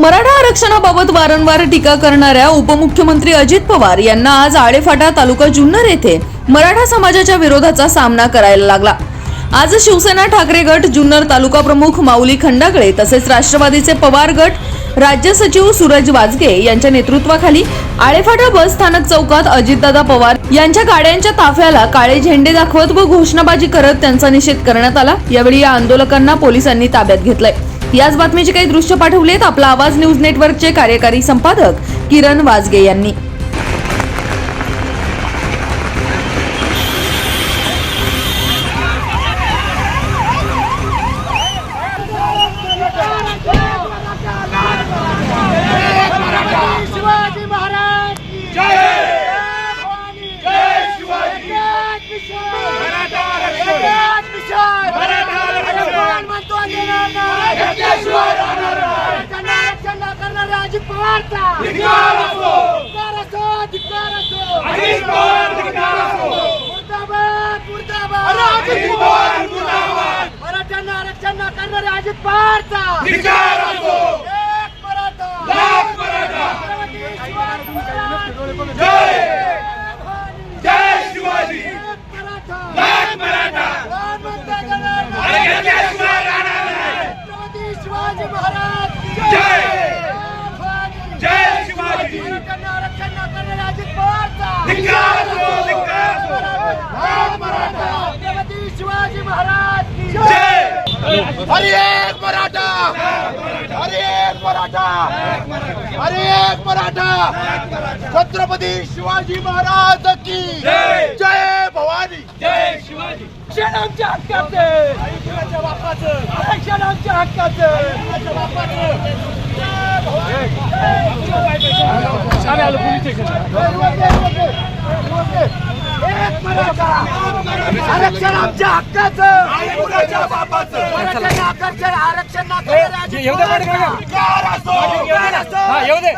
मराठा आरक्षणाबाबत वारंवार टीका करणाऱ्या उपमुख्यमंत्री अजित पवार यांना आज आळेफाटा तालुका जुन्नर येथे मराठा समाजाच्या विरोधाचा सामना करायला लागला. आज शिवसेना ठाकरे गट जुन्नर तालुका प्रमुख माऊली खंडागळे तसेच राष्ट्रवादीचे पवार गट राज्य सचिव सूरज वाजगे यांच्या नेतृत्वाखाली आळेफाटा बस स्थानक चौकात अजितदादा पवार यांच्या गाड्यांच्या ताफ्याला काळे झेंडे दाखवत व घोषणाबाजी करत त्यांचा निषेध करण्यात आला. यावेळी या आंदोलकांना पोलिसांनी ताब्यात घेतलंय. याच बातमीचे काही दृश्य पाठवलेत. आपला आवाज न्यूज नेटवर्कचे कार्यकारी संपादक किरण वाजगे यांनी. पवारचा धिक्कार असो. धिक्कार असो धिक्कार असो अजित पवार धिक्कार असो. मुर्दाबाद मुर्दाबाद अजित पवार मुर्दाबाद. मराठ्यांना आरक्षण न करणाऱ्या अजित पवारचा धिक्कार असो. एक मराठा लाख मराठा. छत्रपती शिवाजी महाराज जय! भवानी. जय शिवाजी एक मराठा लाख मराठा प्रधानमंत्री देणार अरे नाही. घेतल्याशिवाय राहणार नाही. छत्रपती शिवाजी महाराज की जय! भवानी. जय शिवाजी मराठ्यांना आरक्षण न करणाऱ्या अजित पवारचा धिक्कार असो, धिक्कार असो. लाख मराठा. छत्रपती शिवाजी महाराज की जय हरी एक मराठा! हरी एक मराठा! हरी एक मराठा! छत्रपती शिवाजी महाराज की जय! भवानी! जय शिवाजी! आरक्षण आमच्या हक्काचं! आरक्षण आमच्या हक्काचं. एक मराठा! आरक्षण आमच्या हक्काचं. आरक्षण. हा, येऊ दे.